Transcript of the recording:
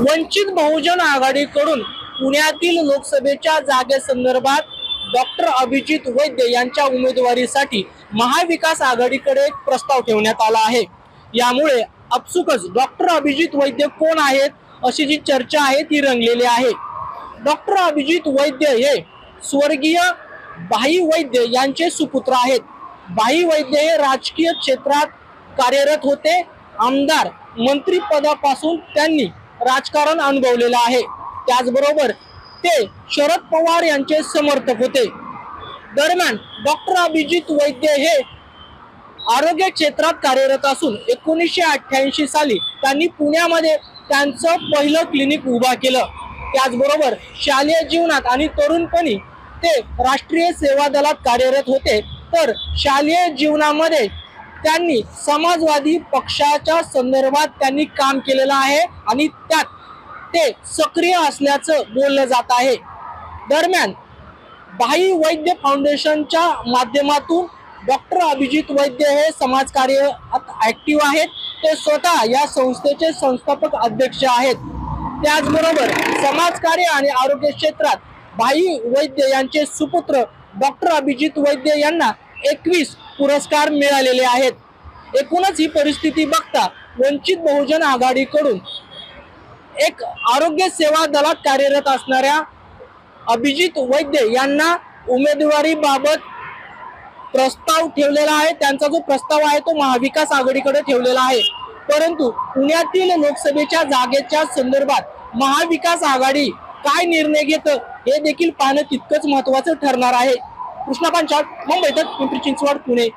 वंचित बहुजन आघाडीकडून पुण्यातील लोकसभेच्या जागेसंदर्भात डॉक्टर अभिजित वैद्य यांच्या उमेदवारीसाठी महाविकास आघाडीकडे एक प्रस्ताव ठेवण्यात आला आहे. यामुळे अपसुकच डॉक्टर अभिजित वैद्य कोण आहेत अशी जी चर्चा आहे ती रंगलेली आहे. डॉक्टर अभिजित वैद्य हे स्वर्गीय भाई वैद्य यांचे सुपुत्र आहेत. भाई वैद्य हे राजकीय क्षेत्रात कार्यरत होते. आमदार मंत्री पदापासून त्यांनी राजकारण अनुभवलेलं आहे. त्याचबरोबर ते शरद पवार यांचे समर्थक होते. दरम्यान डॉक्टर अभिजित वैद्य हे आरोग्य क्षेत्रात कार्यरत असून एकोणीसशे अठ्ठ्याऐंशी साली त्यांनी पुण्यामध्ये त्यांचं पहिलं क्लिनिक उभा केलं. त्याचबरोबर शालेय जीवनात आणि तरुणपणी ते राष्ट्रीय सेवा दलात कार्यरत होते. तर शालेय जीवनामध्ये त्यांनी समाजवादी पक्षाच्या संदर्भात त्यांनी काम केलेलं आहे आणि त्यात ते सक्रिय असल्याचं बोललं जात आहे. दरम्यान भाई वैद्य फाउंडेशनच्या माध्यमातून डॉक्टर अभिजित वैद्य हे समाजकार्य ऍक्टिव्ह आहेत. ते स्वतः या संस्थेचे संस्थापक अध्यक्ष आहेत. त्याचबरोबर समाजकार्य आणि आरोग्य क्षेत्रात भाई वैद्य यांचे सुपुत्र डॉक्टर अभिजित वैद्य यांना एकवीस पुरस्कार मिळालेले आहेत. एकूणच ही परिस्थिती बघता वंचित बहुजन आघाडीकडून एक आरोग्य सेवा दलात कार्यरत असणाऱ्या अभिजित वैद्य यांना उमेदवारी बाबत प्रस्ताव ठेवलेला आहे. त्यांचा जो प्रस्ताव आहे तो महाविकास आघाडीकडे ठेवलेला आहे. परंतु पुण्यातील लोकसभेच्या जागेच्या संदर्भात महाविकास आघाडी काय निर्णय घेत हे देखील पाहणं तितकंच महत्वाचं ठरणार आहे. कृष्णा पांचाळ मुंबई तर पिंपरी चिंचवड पुणे.